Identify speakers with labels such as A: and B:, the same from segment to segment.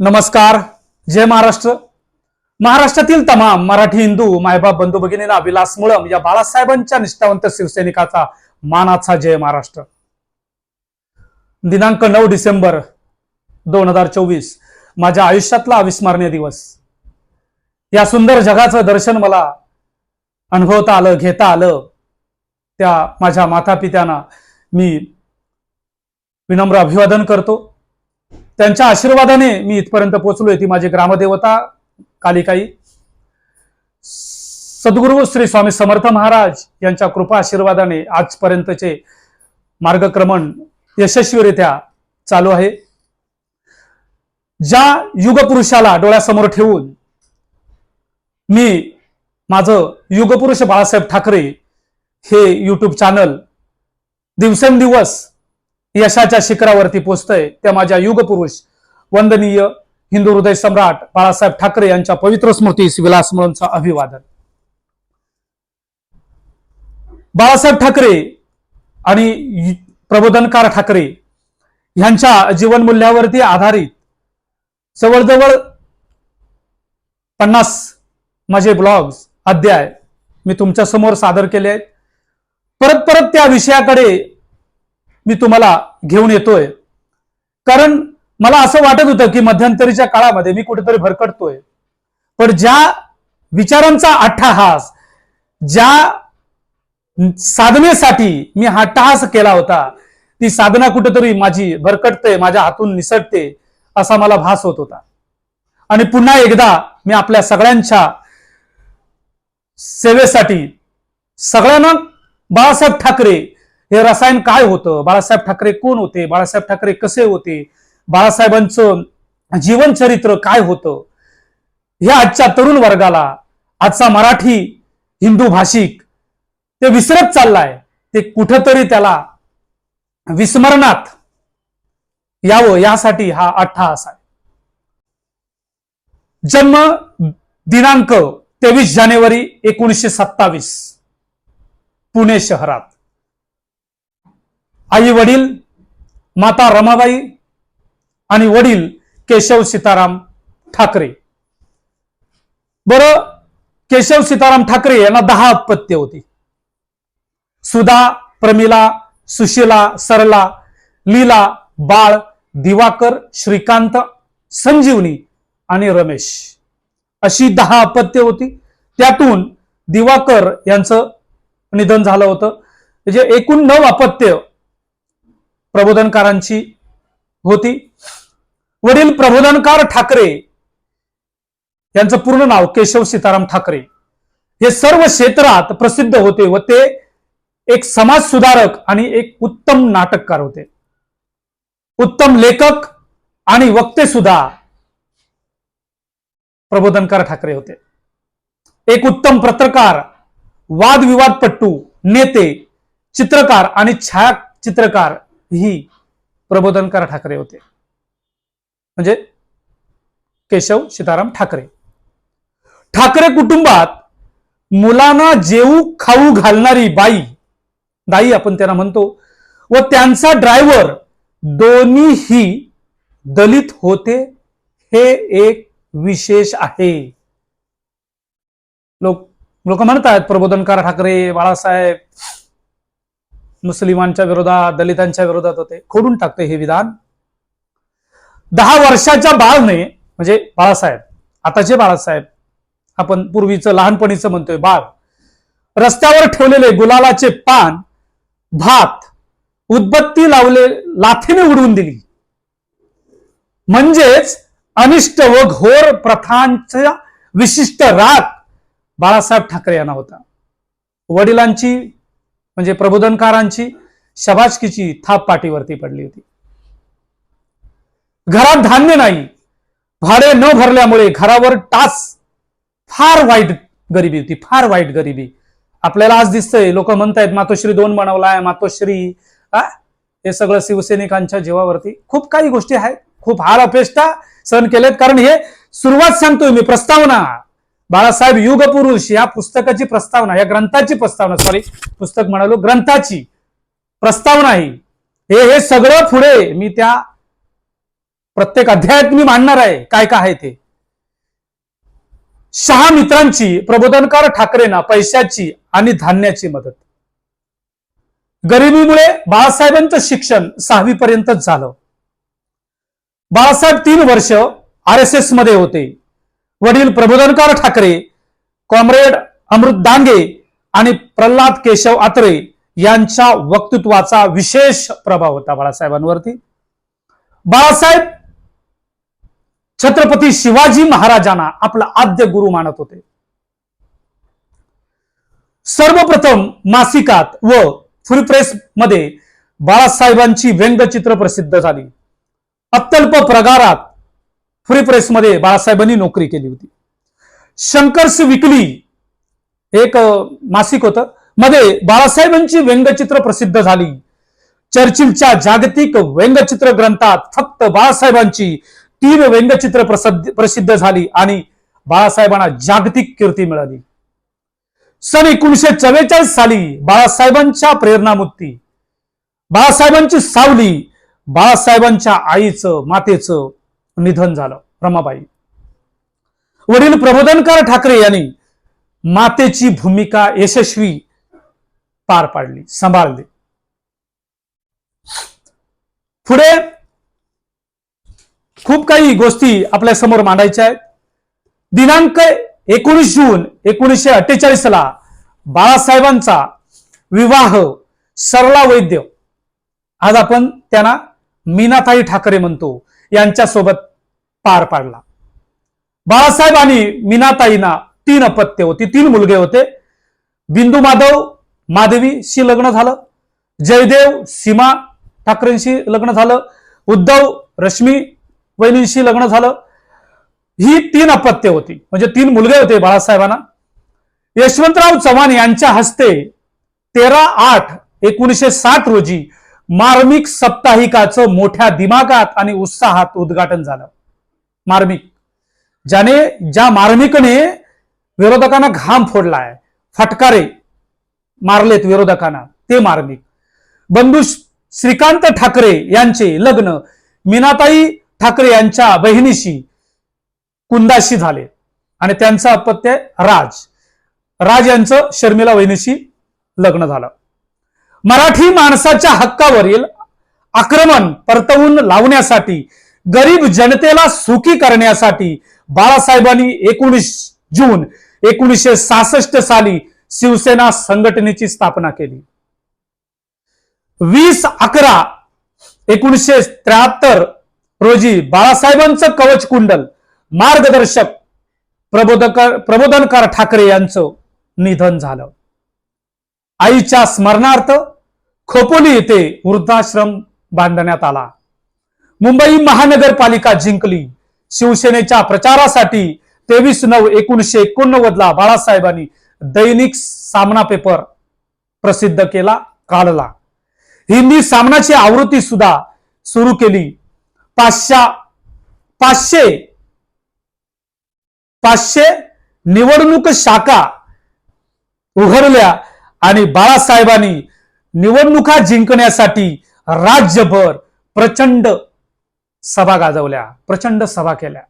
A: नमस्कार जय महाराष्ट्र. महाराष्ट्रातील तमाम मराठी हिंदू मायबाप बंधू भगिनींना विलास मुळम या बाळासाहेबांच्या निष्ठावंत शिवसैनिकाचा मानाचा जय महाराष्ट्र. दिनांक नऊ डिसेंबर दोन हजार चोवीस माझ्या आयुष्यातला अविस्मरणीय दिवस. या सुंदर जगाचं दर्शन मला अनुभवता आलं घेता आलं. त्या माझ्या मातापित्यांना मी विनम्र अभिवादन करतो. त्यांच्या आशीर्वादाने मी इथपर्यंत पोहोचलोय. ती माझी ग्रामदेवता कालिकाई. सद्गुरू श्री स्वामी समर्थ महाराज यांच्या कृपा आशीर्वादाने आजपर्यंतचे मार्गक्रमण यशस्वीरित्या चालू आहे. ज्या युगपुरुषाला डोळ्यासमोर ठेवून मी माझं युगपुरुष बाळासाहेब ठाकरे हे यूट्यूब चॅनल दिवसेंदिवस यशाच्या शिखरावरती पोचतंय. त्या माझ्या युगपुरुष वंदनीय हिंदू हृदय सम्राट बाळासाहेब ठाकरे यांच्या पवित्र स्मृतीस विलास मुळंचं अभिवादन. बाळासाहेब ठाकरे आणि प्रबोधनकार ठाकरे यांच्या जीवनमूल्यावरती आधारित जवळजवळ पन्नास माझे ब्लॉग्स अध्याय मी तुमच्यासमोर सादर केले आहेत. परत परत त्या विषयाकडे मी तुम्हाला घेऊन येतोय. कारण मला असं वाटत होतं की मध्यंतरीच्या काळामध्ये मी कुठेतरी भरकटतोय. पण ज्या विचारांचा अट्टहास ज्या साधनेसाठी मी हा अट्टहास केला होता ती साधना कुठेतरी माझी भरकटते माझ्या हातून निसटते असा मला भास होत होता. आणि पुन्हा एकदा मी आपल्या सगळ्यांच्या सेवेसाठी सगळ्यांना बाळासाहेब ठाकरे हे रसायन काय होतं? बाळासाहेब ठाकरे कोण होते? बाळासाहेब ठाकरे कसे होते? बाळासाहेबांचं जीवनचरित्र काय होतं? हे आजच्या तरुण वर्गाला आजचा मराठी हिंदू भाषिक ते विसरत चाललाय. ते कुठंतरी त्याला विस्मरणात यावं यासाठी हा अट्टहास आहे. जन्म दिनांक तेवीस जानेवारी एकोणीसशे सत्तावीस पुणे शहरात. आई वडील माता रमाबाई आणि वडील केशव सीताराम ठाकरे. बरं केशव सीताराम ठाकरे यांना दहा अपत्य होती. सुधा प्रमिला सुशीला सरला लीला बाळ दिवाकर श्रीकांत संजीवनी आणि रमेश अशी दहा अपत्य होती. त्यातून दिवाकर यांचं निधन झालं होतं. म्हणजे एकूण नऊ अपत्य प्रबोधनकारांची होती. वडील प्रबोधनकार ठाकरे यांचं पूर्ण नाव केशव सीताराम ठाकरे. हे सर्व क्षेत्रात प्रसिद्ध होते व ते एक समाज सुधारक आणि एक उत्तम नाटककार होते. उत्तम लेखक आणि वक्ते सुद्धा प्रबोधनकार ठाकरे होते. एक उत्तम पत्रकार वादविवादपट्टू नेते चित्रकार आणि छायाचित्रकार ही प्रबोधनकार ठाकरे होते. म्हणजे केशव सीताराम ठाकरे. ठाकरे कुटुंबात मुलांना जेऊ खाऊ घालणारी बाई दाई आपण त्यांना म्हणतो व त्यांचा ड्रायव्हर दोन्हीही दलित होते हे एक विशेष आहे. लोक लोक म्हणतात प्रबोधनकार ठाकरे बाळासाहेब मुस्लिमांच्या विरोधात दलितांच्या विरोधात होते. खोडून टाकते हे विधान. दहा वर्षाच्या बाळने म्हणजे बाळासाहेब आताचे बाळासाहेब आपण पूर्वीचं लहानपणीचं म्हणतोय बाळ. रस्त्यावर ठेवलेले गुलालाचे पान भात उदबत्ती लावले लाथीने उडवून दिली. म्हणजेच अनिष्ट व घोर प्रथांचा विशिष्ट राग बाळासाहेब ठाकरे यांना होता. वडिलांची म्हणजे प्रबोधनकारांची शबाचकीची थाप पाठीवरती पडली होती. घरात धान्य नाही. भाडे न भरल्यामुळे घरावर टास. फार वाईट गरिबी होती फार वाईट गरिबी. आपल्याला आज दिसतंय लोक म्हणतायत मातोश्री दोन बनवलाय मातोश्री हे सगळं शिवसैनिकांच्या जीवावरती खूप काही गोष्टी आहेत. खूप हार अपेष्टा सहन केलेत. कारण हे सुरुवात सांगतोय मी प्रस्तावना. बाळासाहेब युगपुरुष या पुस्तकाची प्रस्तावना या ग्रंथाची प्रस्तावना सॉरी पुस्तक म्हणालो ग्रंथाची प्रस्तावना ही. हे हे सगळं पुढे मी त्या प्रत्येक अध्यायात मी मांडणार आहे. काय काय आहे ते? शहा मित्रांची प्रबोधनकार ठाकरेंना पैशाची आणि धान्याची मदत. गरिबीमुळे बाळासाहेबांचं शिक्षण सहावी पर्यंतच झालं. बाळासाहेब तीन वर्ष आर एस एसमध्ये होते. वडील प्रबोधनकार ठाकरे कॉम्रेड अमृत दांगे आणि प्रल्हाद केशव आत्रे यांच्या वक्तृत्वाचा विशेष प्रभाव होता बाळासाहेबांवरती. बाळासाहेब छत्रपती शिवाजी महाराजांना आपला आद्य गुरु मानत होते. सर्वप्रथम मासिकात व फ्री प्रेस मध्ये बाळासाहेबांची व्यंगचित्र प्रसिद्ध झाली. अत्यल्प प्रकारात फ्री प्रेस मध्ये बाळासाहेबांनी नोकरी केली होती. शंकर्स विकली एक मासिक होतं. मध्ये बाळासाहेबांची व्यंगचित्र प्रसिद्ध झाली. चर्चिलच्या जागतिक व्यंगचित्र ग्रंथात फक्त बाळासाहेबांची तीन व्यंगचित्र प्रसिद्ध प्रसिद्ध झाली आणि बाळासाहेबांना जागतिक कीर्ती मिळाली. सन एकोणीशे चव्वेचाळीस साली बाळासाहेबांच्या प्रेरणामुक्ती. बाळासाहेबांची सावली बाळासाहेबांच्या आईचं मातेचं निधन झालं. रमाबाई. वडील प्रबोधनकार ठाकरे यांनी मातेची भूमिका यशस्वी पार पाडली सांभाळली. पुढे खूप काही गोष्टी आपल्यासमोर मांडायच्या आहेत. दिनांक एकोणीस जून एकोणीसशे अठ्ठेचाळीस ला बाळासाहेबांचा विवाह सरला वैद्य. आज आपण त्यांना मीनाताई ठाकरे म्हणतो. यांच्यासोबत पार पाडला. बाळासाहेब आणि मीनाताईना तीन अपत्य होती तीन मुलगे होते. बिंदू माधव माधवीशी लग्न झालं. जयदेव सीमा ठाकरेंशी लग्न झालं. उद्धव रश्मी वहिनींशी लग्न झालं. ही तीन अपत्य होती. म्हणजे तीन मुलगे होते बाळासाहेबांना. यशवंतराव चव्हाण यांच्या हस्ते तेरा आठ एकोणीसशे साठ रोजी मार्मिक साप्ताहिकाचं मोठ्या दिमागात आणि उत्साहात उद्घाटन झालं. मार्मिक. ज्याने ज्या मार्मिकने विरोधकांना घाम फोडलाय फटकारे मारलेत विरोधकांना ते मार्मिक. बंधू श्रीकांत ठाकरे यांचे लग्न मीनाताई ठाकरे यांच्या बहिणीशी कुंदाशी झाले. आणि त्यांचं अपत्य राज. राज यांचं शर्मिला वहिनीशी लग्न झालं. मराठी माणसाच्या हक्कावरील आक्रमण परतवून लावण्यासाठी गरीब जनतेला सुखी करण्यासाठी बाळासाहेबांनी एकोणीस जून एकोणीसशे सहासष्ट साली शिवसेना संघटनेची स्थापना केली. वीस अकरा एकोणीसशे त्र्याहत्तर रोजी बाळासाहेबांचं कवच कुंडल मार्गदर्शक प्रबोधकर प्रबोधनकार ठाकरे यांचं निधन झालं. आईच्या स्मरणार्थ खोपोली येथे वृद्धाश्रम बांधण्यात आला. मुंबई महानगरपालिका जिंकली. शिवसेनेच्या प्रचारासाठी तेवीस नऊ एकोणीसशे एकोणनव्वद ला बाळासाहेबांनी दैनिक सामना पेपर प्रसिद्ध केला काढला. हिंदी सामनाची आवृत्ती सुद्धा सुरू केली. पाचशा पाचशे पाचशे निवडणूक शाखा उघडल्या आणि बाळासाहेबांनी निवडणुका जिंकण्यासाठी राज्यभर प्रचंड सभा गाजवल्या प्रचंड सभा केल्या.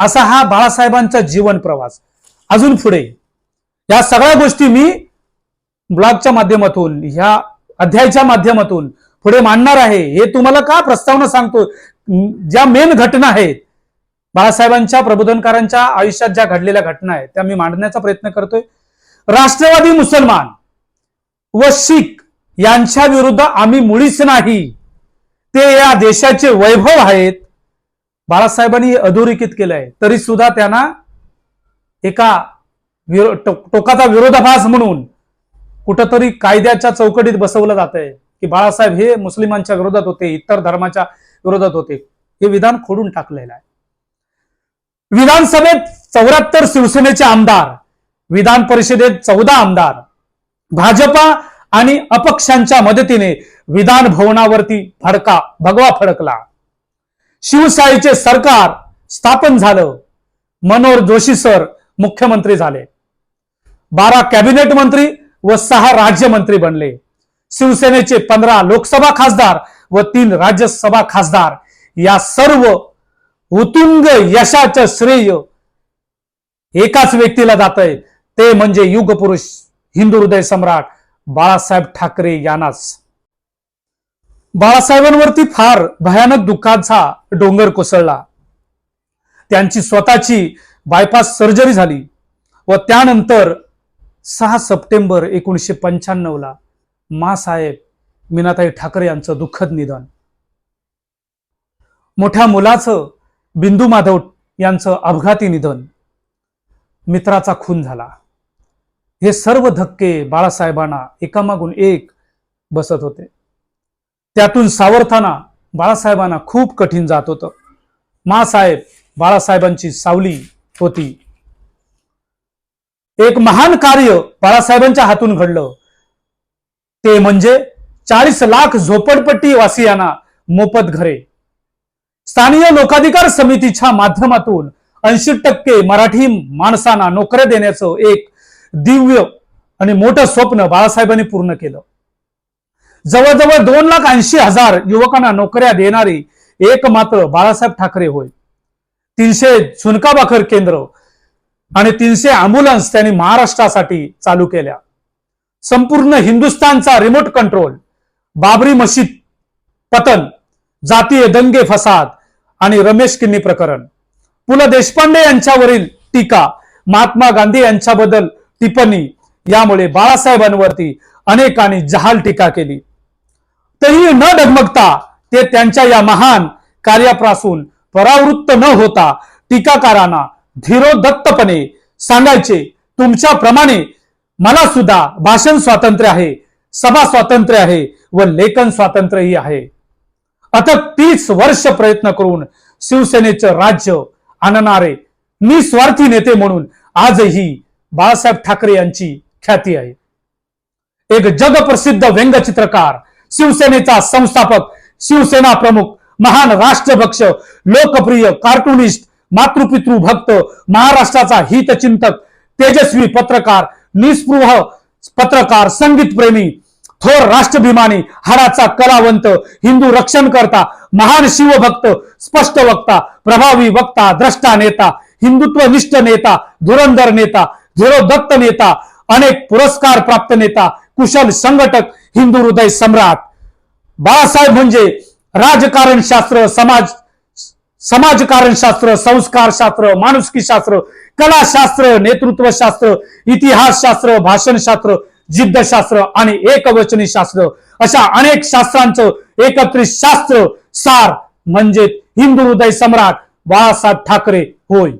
A: असा हा बाळासाहेबांचा जीवन प्रवास. अजून पुढे या सगळ्या गोष्टी मी ब्लॉगच्या माध्यमातून ह्या अध्यायाच्या माध्यमातून पुढे मांडणार आहे. हे तुम्हाला का प्रस्तावना सांगतो? ज्या मेन घटना आहेत बाळासाहेबांच्या प्रबोधनकारांच्या आयुष्यात ज्या घडलेल्या घटना आहेत त्या मी मांडण्याचा प्रयत्न करतोय. राष्ट्रवादी मुसलमान व शीख यांच्या विरुद्ध आम्ही मुळीच नाही. ते या देशाचे वैभव आहेत. बाळासाहेबांनी अधोरेखित केलंय. तरी सुद्धा त्यांना एका विरो- टोकाचा विरोधाभास म्हणून कुठंतरी कायद्याच्या चौकटीत बसवलं जात आहे की बाळासाहेब हे मुस्लिमांच्या विरोधात होते इतर धर्माच्या विरोधात होते. हे विधान खोडून टाकलेलं आहे. विधानसभेत चौऱ्याहत्तर शिवसेनेचे आमदार विधान परिषदेत चौदा आमदार भाजपा आणि अपक्षांच्या मदतीने विधान भवनावरती फडका भगवा फडकला. शिवशाहीचे सरकार स्थापन झालं. मनोहर जोशी सर मुख्यमंत्री झाले. बारा कॅबिनेट मंत्री व सहा राज्यमंत्री बनले. शिवसेनेचे पंधरा लोकसभा खासदार व तीन राज्यसभा खासदार. या सर्व उतुंग यशाचं श्रेय एकाच व्यक्तीला जात आहे ते म्हणजे युगपुरुष हिंदू हृदय सम्राट बाळासाहेब ठाकरे यांनाच. बाळासाहेबांवरती फार भयानक दुःखाचा डोंगर कोसळला. त्यांची स्वतःची बायपास सर्जरी झाली व त्यानंतर सहा सप्टेंबर एकोणीसशे पंच्याण्णवला मासाहेब मीनाताई ठाकरे यांचं दुःखद निधन. मोठ्या मुलाचं बिंदू माधव यांचं अपघाती निधन. मित्राचा खून झाला. हे सर्व धक्के बाळासाहेबांना एकामागून एक बसत होते. त्यातून सावरताना बाळासाहेबांना खूप कठीण जात होतं. मासाहेब बाळासाहेबांची सावली होती. एक महान कार्य बाळासाहेबांच्या हातून घडलं. ते म्हणजे चाळीस लाख झोपडपट्टी वासियांना मोफत घरे. स्थानीय लोकाधिकार समितीच्या माध्यमातून ऐंशी टक्के मराठी माणसांना नोकऱ्या देण्याचं एक दिव्य आणि मोठं स्वप्न बाळासाहेबांनी पूर्ण केलं. जवळजवळ दोन लाख ऐंशी हजार युवकांना नोकऱ्या देणारी एक मात्र बाळासाहेब ठाकरे होय. तीनशे झुणकाभाकर केंद्र आणि तीनशे अँब्युलन्स त्यांनी महाराष्ट्रासाठी चालू केल्या. संपूर्ण हिंदुस्थानचा रिमोट कंट्रोल बाबरी मशीद पतन जातीय दंगे फसाद आणि रमेश किन्नी प्रकरण. पु ल देशपांडे यांच्यावरील टीका महात्मा गांधी यांच्याबद्दल टिप्पणी यामुळे बाळासाहेबांवरती अनेकांनी जहाल टीका केली. तरीही न डगमगता ते त्यांच्या या महान कार्यापासून परावृत्त न होता टीकाकारांना धीरोदत्तपणे सांगायचे. तुमच्याप्रमाणे मला सुद्धा भाषण स्वातंत्र्य आहे सभा स्वातंत्र्य आहे व लेखन स्वातंत्र्यही आहे. आता तीस वर्ष प्रयत्न करून शिवसेनेचं राज्य आणणारे निस्वार्थी नेते म्हणून आजही बाळासाहेब ठाकरे यांची ख्याती आहे. एक जगप्रसिद्ध व्यंगचित्रकार शिवसेनेचा संस्थापक शिवसेना प्रमुख महान राष्ट्रभक्ष लोकप्रिय कार्टुनिस्ट मातृपितृ भक्त महाराष्ट्राचा हितचिंतक तेजस्वी पत्रकार निस्पृह पत्रकार संगीत प्रेमी थोर राष्ट्रभिमानी हाडाचा कलावंत हिंदू रक्षण करता महान शिवभक्त स्पष्ट वक्ता प्रभावी वक्ता द्रष्टा नेता हिंदुत्वनिष्ठ नेता धुरंधर नेता धीरोदत्त नेता अनेक पुरस्कार प्राप्त नेता कुशल संघटक हिंदू हृदय सम्राट. बाळासाहेब म्हणजे राजकारण शास्त्र समाज समाजकारण शास्त्र संस्कार शास्त्र माणुसकी शास्त्र कलाशास्त्र नेतृत्व शास्त्र इतिहास शास्त्र भाषण शास्त्र जिद्दशास्त्र आणि एकवचनी शास्त्र. अशा अनेक शास्त्रांचं एकत्रित शास्त्र सार म्हणजे हिंदू हृदय सम्राट बाळासाहेब ठाकरे होय.